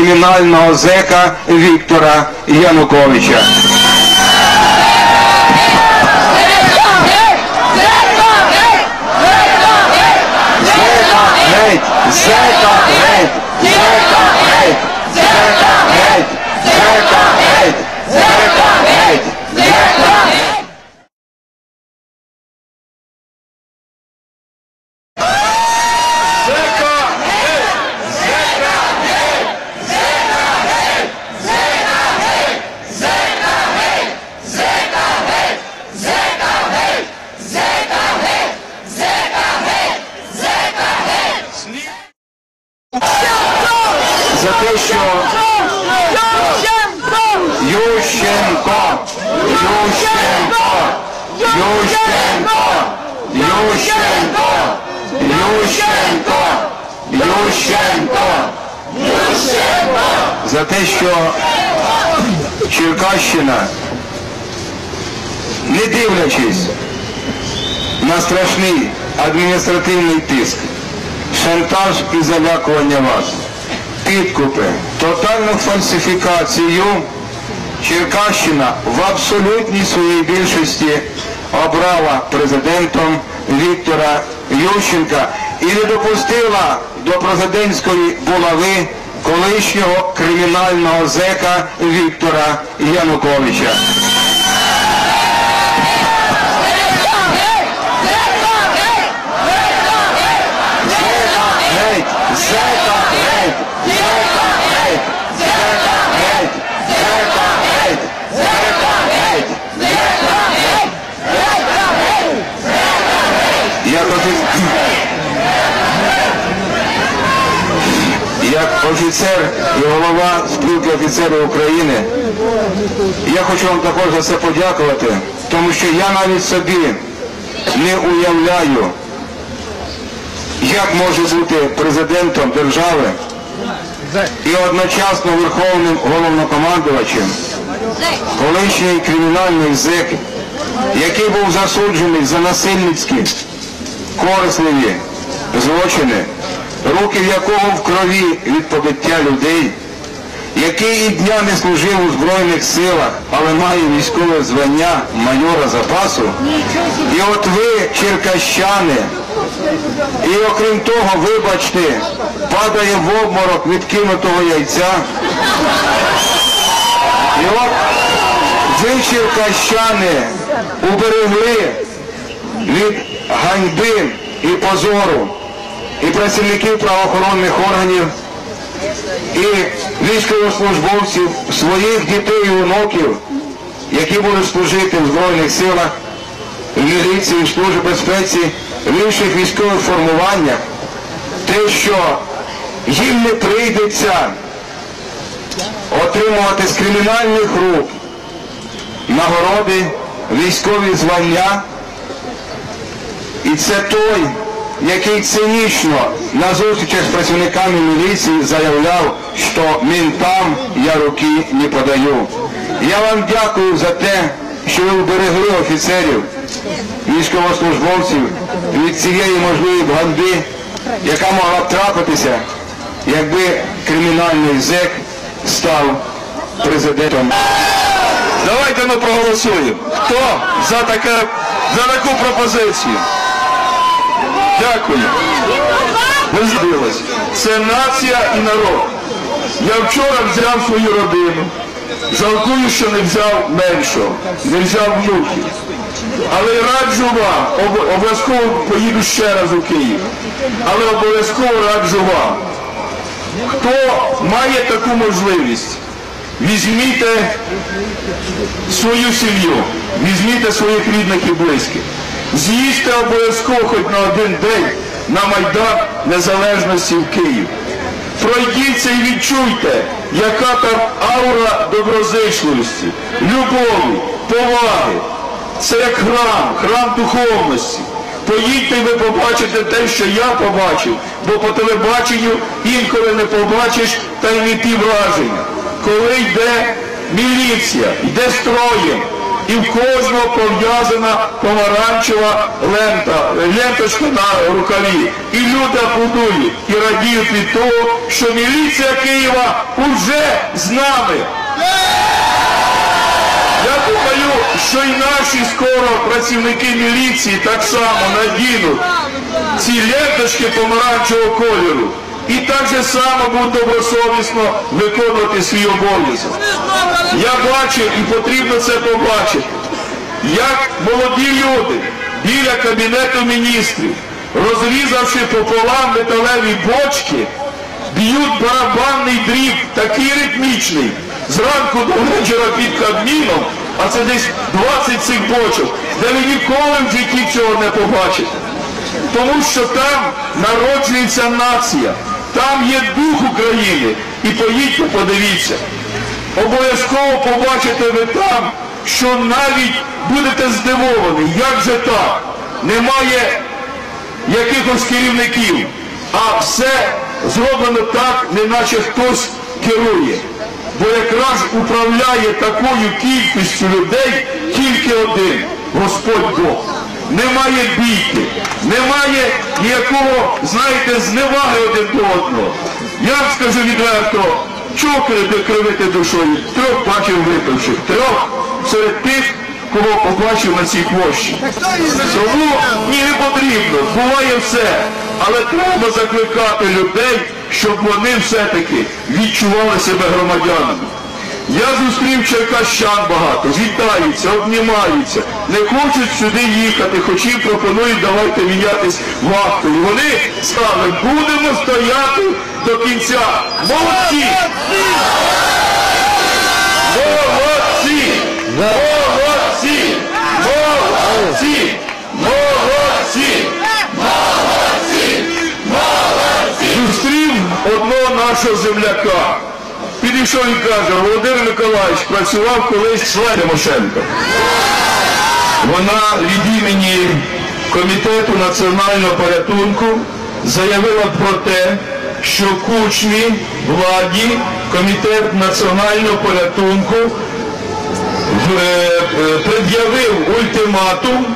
кримінального зека Віктора Януковича. Зека геть! Зека геть! Зека геть! Зека геть! Зека геть! Зека геть! Зека геть! За те, що Ющенко! Ющенко! Ющенко! Ющенко! Ющенко! Ющенко! За те, що Черкащина, не дивлячись на страшний адміністративний тиск, шантаж і залякування вас, підкупи, тотальну фальсифікацію, Черкащина в абсолютній своїй більшості обрала президентом Віктора Ющенка і не допустила до президентської булави колишнього кримінального зека Віктора Януковича. Геть! Зека геть! Зека геть! Зека геть! Зека геть! Зека геть! Зека геть! Як офі- Як офіцер і голова спілки офіцерів України, я хочу вам також за це подякувати, тому що я навіть собі не уявляю, як може бути президентом держави і одночасно верховним головнокомандувачем колишній кримінальний зек, який був засуджений за насильницькі, корисливі злочини, руки в якого в крові від побиття людей, який і дня не служив у Збройних силах, але має військове звання майора запасу. І от ви, черкащани, і окрім того, вибачте, падає в обморок від кинутого яйця. І от ви, черкащани, уберегли від ганьби і позору і працівників правоохоронних органів, і військовослужбовців, своїх дітей і онуків, які будуть служити в Збройних силах, в міліції, в службі безпеці, в інших військових формуваннях, те, що їм не прийдеться отримувати з кримінальних рук нагороди, військові звання. І це той, який цинічно на зустрічах з працівниками міліції заявляв, що ментам я руки не подаю. Я вам дякую за те, що ви вберегли офіцерів, військовослужбовців від цієї можливої ганьби, яка могла б трапитися, якби кримінальний зек став президентом. Давайте ми проголосуємо. Хто за таке, за таку пропозицію? Дякую. Ви здивились. Це нація і народ. Я вчора взяв свою родину. Жалкую, що не взяв меншого, не взяв внуків. Але раджу вам, обов'язково поїду ще раз у Київ. Але обов'язково раджу вам. Хто має таку можливість, візьміте свою сім'ю, візьміте своїх рідних і близьких. З'їжте обов'язково хоч на один день на Майдан Незалежності в Київ. Пройдіться і відчуйте, яка там аура доброзичливості, любові, поваги. Це як храм, храм духовності. Поїдьте і ви побачите те, що я побачив, бо по телебаченню інколи не побачиш та й не ті враження. Коли йде міліція, йде строєм і в кожного пов'язана помаранчева лента, ленточка на рукаві. І люди аплодують і радіють від того, що міліція Києва уже з нами. Я думаю, що і наші скоро працівники міліції так само надінуть ці ленточки помаранчевого кольору. І так же само будуть добросовісно виконувати свій обов'язок. Я бачив і потрібно це побачити, як молоді люди біля Кабінету міністрів, розрізавши пополам металеві бочки, б'ють барабанний дріб, такий ритмічний, зранку до вечора під Кабміном, а це десь 20 цих бочок, де ви ніколи в житті цього не побачите. Тому що там народжується нація, там є дух України. І поїдьте, подивіться. Обов'язково побачите ви там, що навіть будете здивовані, як же так? Немає якихось керівників, а все зроблено так, неначе хтось керує. Бо якраз управляє такою кількістю людей тільки один Господь Бог. Немає бійки, немає ніякого, знаєте, зневаги один до одного. Я скажу відверто, кри- кривити душою? Трьох бачив випивших, трьох серед тих, кого побачив на цій площі. Тому ні не потрібно, буває все. Але треба закликати людей, щоб вони все-таки відчували себе громадянами. Я зустрів черкащан багато, вітаються, обнімаються, не хочуть сюди їхати, хоч їм пропонують, давайте мінятись вахтою. Вони сказали, будемо стояти до кінця. Молодці! Молодці! Молодці! Молодці! Молодці! Молодці! Молодці! Зустрів одного нашого земляка. Підійшов і каже, Володимир Миколаївич працював колись член Тимошенко. Вона від імені Комітету національного порятунку заявила про те, що кучмі владі Комітет національного порятунку е, е, пред'явив ультиматум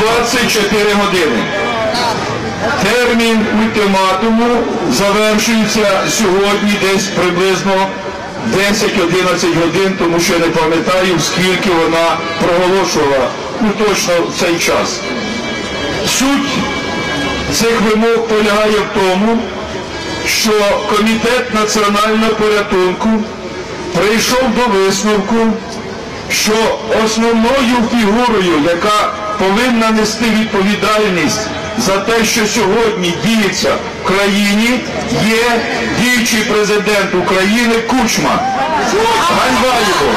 24 години. Термін ультиматуму завершується сьогодні десь приблизно 10-11 годин, тому що я не пам'ятаю, скільки вона проголошувала точно в цей час. Суть цих вимог полягає в тому, що Комітет національного порятунку прийшов до висновку, що основною фігурою, яка повинна нести відповідальність за те, що сьогодні діється в країні, є діючий президент України Кучма. Ганьба його!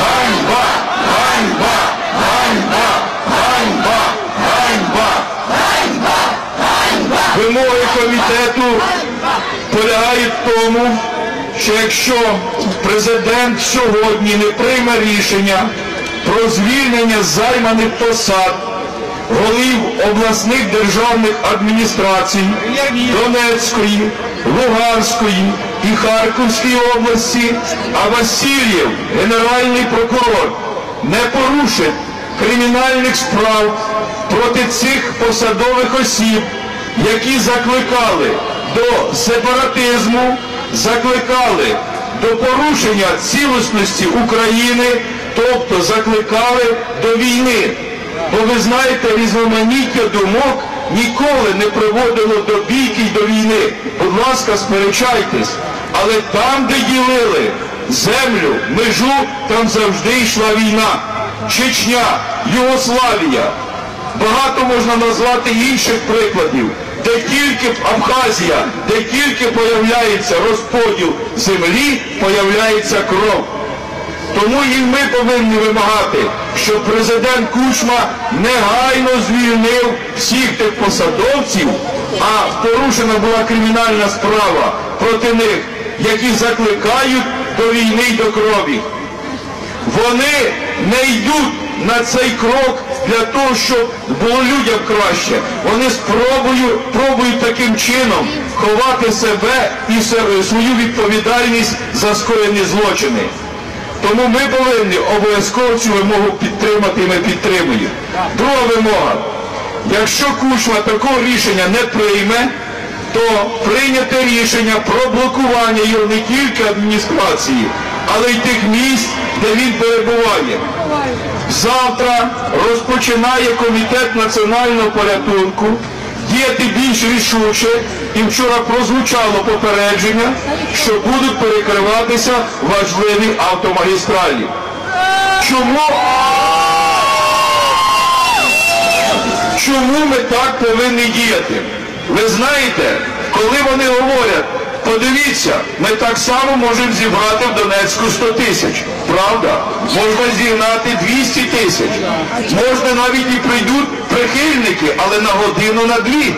Ганьба! Ганьба! Ганьба! Ганьба! Ганьба! Вимоги комітету полягають в тому, що якщо президент сьогодні не прийме рішення про звільнення займаних посад голів обласних державних адміністрацій Донецької, Луганської і Харківської області, а Васильєв, генеральний прокурор, не порушить кримінальних справ проти цих посадових осіб, які закликали до сепаратизму, закликали до порушення цілісності України, тобто закликали до війни. Бо ви знаєте, різноманіття думок ніколи не приводило до бійки й до війни. Будь ласка, сперечайтесь. Але там, де ділили землю, межу, там завжди йшла війна. Чечня, Югославія. Багато можна назвати інших прикладів, де тільки Абхазія, де тільки появляється розподіл землі, появляється кров. Тому і ми повинні вимагати, щоб президент Кучма негайно звільнив всіх тих посадовців, а порушена була кримінальна справа проти них, які закликають до війни й до крові. Вони не йдуть на цей крок для того, щоб було людям краще. Вони спробують, пробують таким чином ховати себе і свою відповідальність за скоєні злочини. Тому ми повинні обов'язково цю вимогу підтримати і ми підтримуємо. Друга вимога. Якщо Кучма такого рішення не прийме, то прийняте рішення про блокування його не тільки адміністрації, але й тих місць, де він перебуває. Завтра розпочинає комітет національного порятунку діяти більш рішуче, і вчора прозвучало попередження, що будуть перекриватися важливі автомагістралі. Чому? Чому ми так повинні діяти? Ви знаєте, коли вони говорять, подивіться, ми так само можемо зібрати в Донецьку 100 тисяч. Правда? Можна зігнати 200 тисяч. Можна навіть і прийдуть прихильники, але на годину на дві.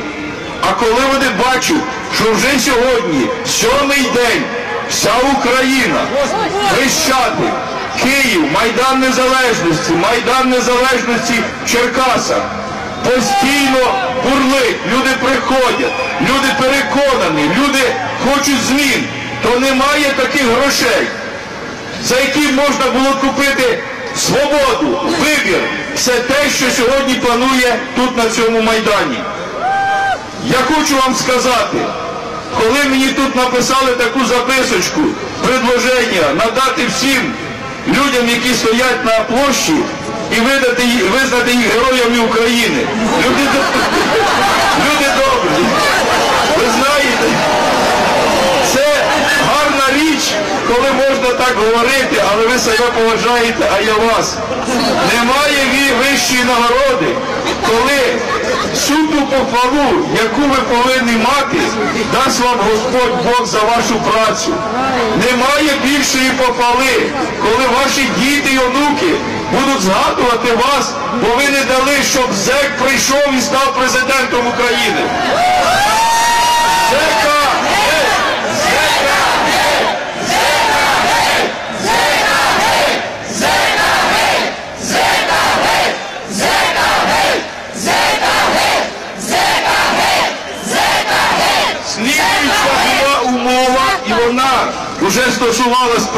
А коли вони бачать, що вже сьогодні, сьомий день, вся Україна, Хрещатик, Київ, Майдан Незалежності, Майдан Незалежності в Черкасах, постійно бурлить, люди приходять, люди переконані, люди хочуть змін, то немає таких грошей, за які можна було купити свободу, вибір, все те, що сьогодні планує тут на цьому майдані. Я хочу вам сказати, коли мені тут написали таку записочку, предложення надати всім людям, які стоять на площі, і визнати їх героями України. Люди, до- люди добрі. Ви знаєте, це гарна річ, коли можна так говорити, але ви себе поважаєте, а я вас. Немає вищої нагороди, коли суду похвалу, яку ви повинні мати, дасть вам Господь Бог за вашу працю. Немає більшої похвали, коли ваші діти і онуки будуть згадувати вас, бо ви не дали, щоб ЗЕК прийшов і став президентом України. ЗЕКа! Слідуюча була умова, і вона вже стосувалась